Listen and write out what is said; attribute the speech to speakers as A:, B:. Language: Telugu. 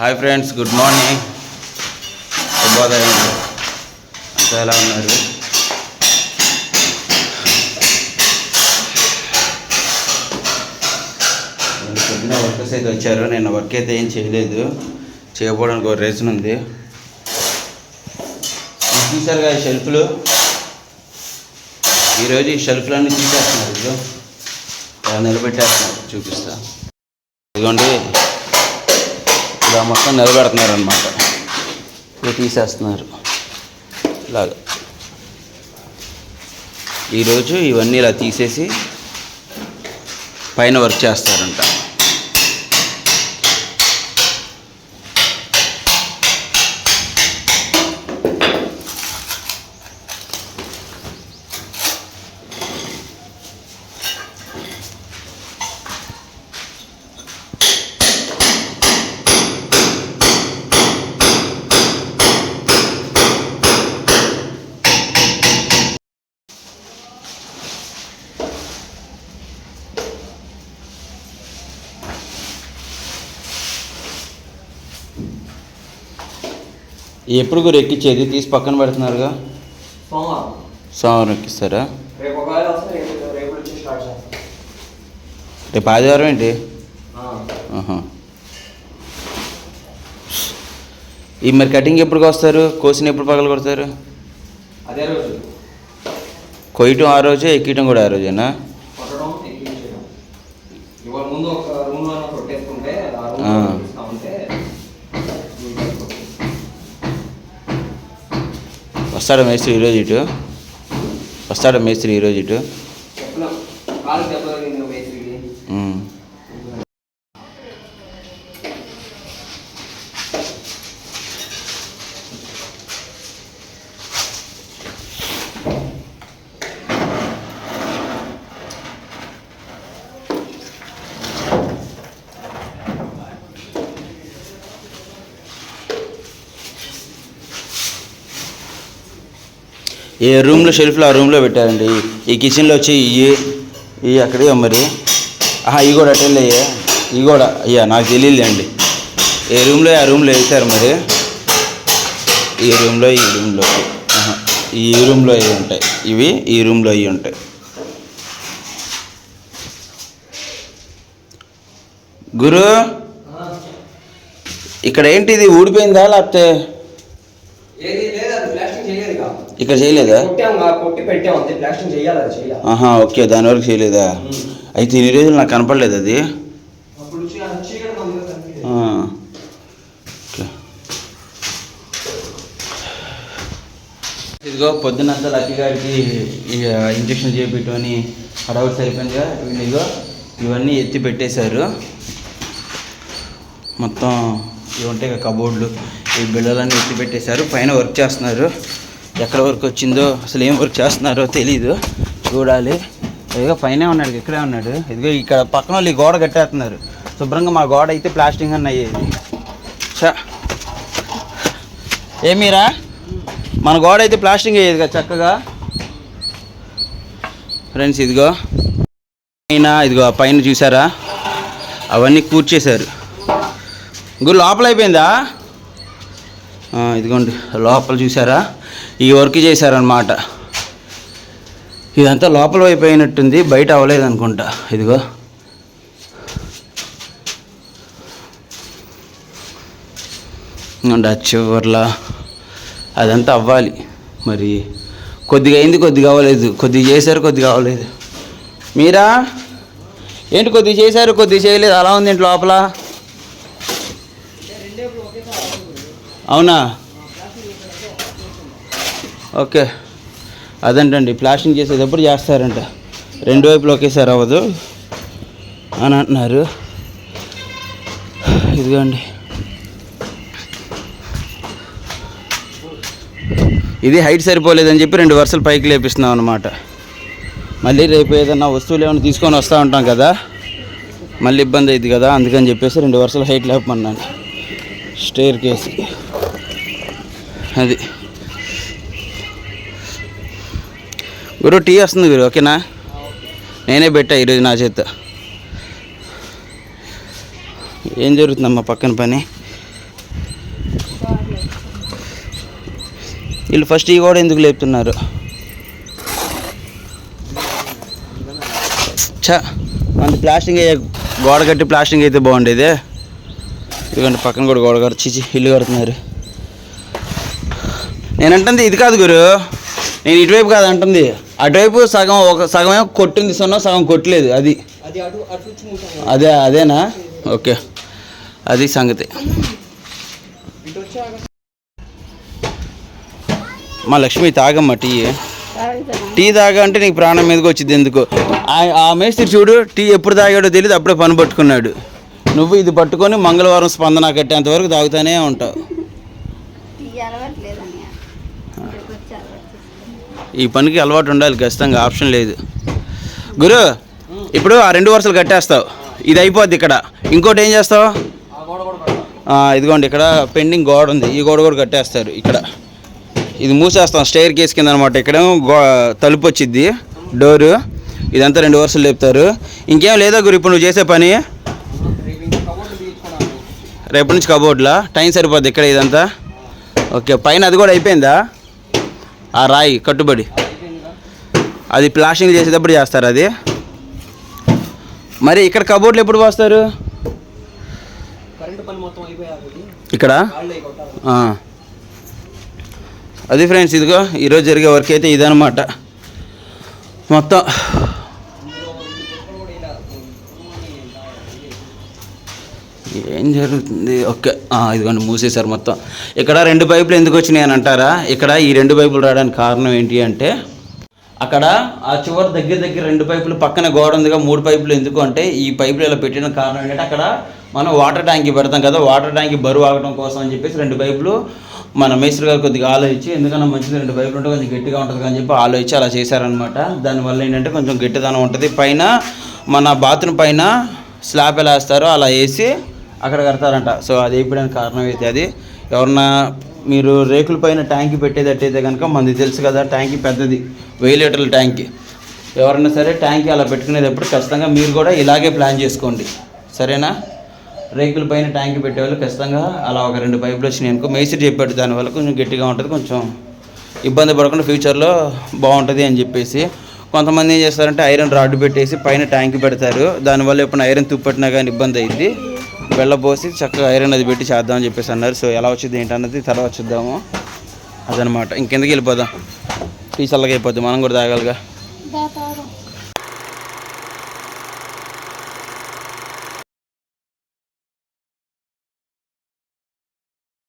A: హాయ్ ఫ్రెండ్స్ గుడ్ మార్నింగ్ శుభోదయం అంతా ఎలా ఉన్నారు? పొద్దున వర్కర్స్ అయితే వచ్చారు. నేను వర్క్ అయితే ఏం చేయలేదు. చేయకపోవడానికి ఒక రీజన్ ఉంది. ఇది కదా షెల్ఫ్లు ఈరోజు ఈ షెల్ఫ్లన్నీ తీసేస్తున్నారు. ఇదిగో నిలబెట్టేస్తున్నారు. చూపిస్తా. ఇదిగోండి. ఇలా మొత్తం నిలబెడుతున్నారు అనమాట ఇలా తీసేస్తున్నారు. ఇలాగ. ఈరోజు ఇవన్నీ ఇలా తీసేసి పైన వర్క్ చేస్తారంట. ఎప్పుడు కూడా ఎక్కించేది తీసి పక్కన పెడుతున్నారుగా.
B: సోమవారం.
A: ఎక్కిస్తారా?
B: రేపు
A: ఆదివారం ఏంటి. ఈ మరి కటింగ్ ఎప్పుడు వస్తారు కోసిన ఎప్పుడు పగలు కొడతారు? కొయ్యటం ఆ రోజే ఎక్కటం కూడా ఆ రోజేనా?
B: ముందు ఒక కొట్టేసుకుంటే ఆ రూమ్
A: ఆ.
B: లో ఇస్తా ఉంటే నీట్గా కొట్టు.
A: వస్తాడు మేస్త్రి ఈరోజు ఇటు. వస్తాడు మేస్త్రి ఈరోజు ఇటు. ఏ రూమ్లో షెల్ఫ్లో ఆ రూమ్లో పెట్టారండి? ఈ కిచెన్లో వచ్చి ఇవి ఇవి అక్కడే మరి. ఆహా ఇవి కూడా అటెండ్ అయ్యా. ఇవి కూడా అయ్యా నాకు తెలియలేండి ఏ రూమ్లో ఆ రూమ్లో వేసారు మరి? ఈ రూమ్లో ఈ రూమ్లో. ఈ రూమ్లో అవి ఉంటాయి. ఇవి ఈ రూమ్లో అవి ఉంటాయి. గురు ఇక్కడ ఏంటి ఇది ఊడిపోయిందా లేకపోతే
B: ఏది లేదు అది ప్లాస్టింగ్ చేయలేదు ఇక.
A: ఇక్కడ చేయలేదా?
B: కొట్టాం కా, కొట్టి పెట్టాం అంతే. ప్లాస్టింగ్ చేయాలి అది చేయాలి.
A: ఆహా ఓకే దాని వరకు చేయలేదా? అయితే ఇన్ని రోజులు నాకు కనపడలేదు అది. ఇదిగో పొద్దునంతా లక్కీ గారికి ఇంజక్షన్ చేయించమని హడావుడి సరిపోయిందిగా. ఇదిగో ఇవన్నీ ఎత్తి పెట్టేశారు. మొత్తం ఇవి ఉంటాయి కబోర్డులు. ఈ బిళ్ళలన్నీ ఎత్తి పెట్టేశారు. పైన వర్క్ చేస్తున్నారు. ఎక్కడ వర్క్ వచ్చిందో అసలు ఏం వర్క్ చేస్తున్నారో తెలీదు. చూడాలి. ఇదిగో పైనే ఉన్నాడు ఇక్కడే ఉన్నాడు. ఇదిగో ఇక్కడ పక్కన వాళ్ళు గోడ కట్టేస్తున్నారు. శుభ్రంగా మా గోడ అయితే ప్లాస్టింగ్ అని అయ్యేది. చా ఏమీరా మన గోడ అయితే ప్లాస్టింగ్ అయ్యేది కదా చక్కగా. ఫ్రెండ్స్ ఇదిగో. పైన ఇదిగో పైన చూసారా? అవన్నీ కూర్చేశారు. ఇంకో లోపల అయిపోయిందా? ఇదిగోండి లోపల చూసారా? ఈ వర్క్ చేశారనమాట ఇదంతా లోపల వైపు అయినట్టుంది బయట అవ్వలేదు అనుకుంటా ఇదిగో ఇంకా చివర్లా. అదంతా అవ్వాలి. మరి కొద్దిగా అయింది కొద్దిగా అవ్వలేదు. కొద్దిగా చేశారు కొద్దిగా అవ్వలేదు. మీరా? ఏంటి కొద్దిగా చేశారు కొద్దిగా చేయలేదు? అలా ఉంది ఏంటి లోపల? అవునా? ఓకే. అదంటండి ప్లాస్టింగ్ చేసేటప్పుడు చేస్తారంట? రెండు వైపులు ఒకేసారి అవ్వదు అని అంటున్నారు. ఇదిగోండి. ఇది హైట్ సరిపోలేదని చెప్పి రెండు వరుసలు పైకి లేపిస్తున్నాం అనమాట మళ్ళీ రేపు ఏదన్నా వస్తువులు ఏమైనా తీసుకొని వస్తూ ఉంటాం కదా మళ్ళీ ఇబ్బంది అయింది కదా అందుకని చెప్పేసి రెండు వరుసలు హైట్ లేపమన్నాను. స్టేర్ కేసి అది. గురు టీ వస్తుంది గురు ఓకేనా? నేనే పెట్టా ఈరోజు నా చేత. ఏం జరుగుతుందమ్మా పక్కన పని? వీళ్ళు ఫస్ట్ ఈ కూడా ఎందుకు లేపుతున్నారు? చా మన ప్లాస్టింగ్ గోడ కట్టి ప్లాస్టింగ్ అయితే బాగుండేది. ఎందుకంటే పక్కన కూడా గోడ కట్టి చీచి ఇల్లు కడుతున్నారు. నేను అంటుంది ఇది కాదు గురు. నేను ఇటువైపు కాదు అంటుంది. అటువైపు సగం ఒక సగం ఏమో కొట్టింది సొన్న సగం కొట్టలేదు అది.
B: అది అటు అటు వచ్చి మూసాను
A: అదే అదేనా? ఓకే. అది సంగతి. మా లక్ష్మి తాగమ్మ టీ. టీ తాగా అంటే నీకు ప్రాణం మీదకి వచ్చింది ఎందుకు? ఆ- ఆ మేస్త్రి చూడు టీ ఎప్పుడు తాగాడో తెలియదు అప్పుడే పని పట్టుకున్నాడు. నువ్వు ఇది పట్టుకొని మంగళవారం స్పందన కట్టేంత వరకు తాగుతానే ఉంటావు
C: అలవాట్లేదన్నయ్య ఇక్కడికి వచ్చి అలవాటు చేసుకున్నాను.
A: ఈ పనికి అలవాటు ఉండాలి ఖచ్చితంగా. ఆప్షన్ లేదు. గురు ఇప్పుడు ఆ రెండు వరుసలు కట్టేస్తావు. ఇది అయిపోద్ది ఇక్కడ. ఇంకోటి ఏం చేస్తావు? ఇదిగోండి ఇక్కడ పెండింగ్ గోడ ఉంది. ఈ గోడ కూడా కట్టేస్తారు ఇక్కడ. ఇది మూసేస్తాం స్టైర్ కేస్ కింద అనమాట ఇక్కడ గో తలుపు వచ్చిద్ది డోరు. ఇదంతా రెండు వరుసలు లేపుతారు. ఇంకేం లేదా గురు ఇప్పుడు నువ్వు చేసే పని? రేపటి నుంచి కబోర్డ్లా? టైం సరిపోద్ది ఇక్కడ ఇదంతా. ఓకే పైన అది కూడా అయిపోయిందా? ఆ రాయి కట్టుబడి. అది ప్లాస్టింగ్ చేసేటప్పుడు చేస్తారు అది. మరి ఇక్కడ కబోర్డ్లు ఎప్పుడు పోస్తారు? ఇక్కడ. అది ఫ్రెండ్స్ ఇదిగో ఈరోజు జరిగే వర్క్ అయితే ఇదనమాట మొత్తం
B: ఇందులో రెండు కుక్కలు కూడా ఇలా కుటుంబాన్ని ఇలా ఇది
A: ఏం జరుగుతుంది? ఓకే. ఇదిగోండి మూసేశారు మొత్తం. ఇక్కడ రెండు పైపులు ఎందుకు వచ్చినాయి అని అంటారా? ఇక్కడ ఈ రెండు పైపులు రావడానికి కారణం ఏంటి అంటే అక్కడ ఆ చివరి దగ్గర దగ్గర రెండు పైపులు పక్కన గోడ ఉందిగా మూడు పైపులు ఎందుకు అంటే ఈ పైపులు ఇలా పెట్టిన కారణం ఏంటంటే అక్కడ మనం వాటర్ ట్యాంక్ పెడతాం కదా వాటర్ ట్యాంక్ బరువు ఆగడం కోసం అని చెప్పేసి రెండు పైపులు మన మేస్త్రి గారు కొద్దిగా ఆలోచించి ఎందుకన్నా మంచిది రెండు పైపులు ఉంటే కొంచెం గట్టిగా ఉంటుంది అని చెప్పి ఆలోచించి అలా చేశారనమాట దానివల్ల ఏంటంటే కొంచెం గట్టిదనం ఉంటుంది. పైన మన బాత్రూమ్ పైన స్లాబ్ ఎలా వేస్తారో అలా వేసి అక్కడ కడతారంట. సో అది వేయడానికి కారణం అయితే అది. ఎవరన్నా మీరు రేకుల పైన ట్యాంక్ పెట్టేటట్టయితే కనుక మనది తెలుసు కదా ట్యాంక్ పెద్దది వెయ్యి లీటర్ల ట్యాంక్. ఎవరైనా సరే ట్యాంక్ అలా పెట్టుకునేటప్పుడు ఖచ్చితంగా మీరు కూడా ఇలాగే ప్లాన్ చేసుకోండి. సరేనా? రేకుల పైన ట్యాంక్ పెట్టేవాళ్ళు ఖచ్చితంగా అలా ఒక రెండు పైపులు వచ్చినాయి అనుకో మేస్త్రి చెప్పాడు దానివల్ల కొంచెం గట్టిగా ఉంటుంది కొంచెం ఇబ్బంది పడకుండా ఫ్యూచర్లో బాగుంటుంది అని చెప్పేసి. కొంతమంది ఏం చేస్తారంటే ఐరన్ రాడ్ పెట్టేసి పైన ట్యాంక్ పెడతారు. దానివల్ల ఎప్పుడు ఐరన్ తుప్పట్టినా కానీ ఇబ్బంది అయింది వెళ్ళబోసి చక్కగా ఐరన్ అది పెట్టి చేద్దామని చెప్పేసి అన్నారు. సో ఎలా వచ్చింది ఏంటన్నది తర్వాత చూద్దాము. అదనమాట. ఇంకెందుకు వెళ్ళిపోదాం. టీ చల్లగా అయిపోద్ది. మనం కూడా తాగాలిగా.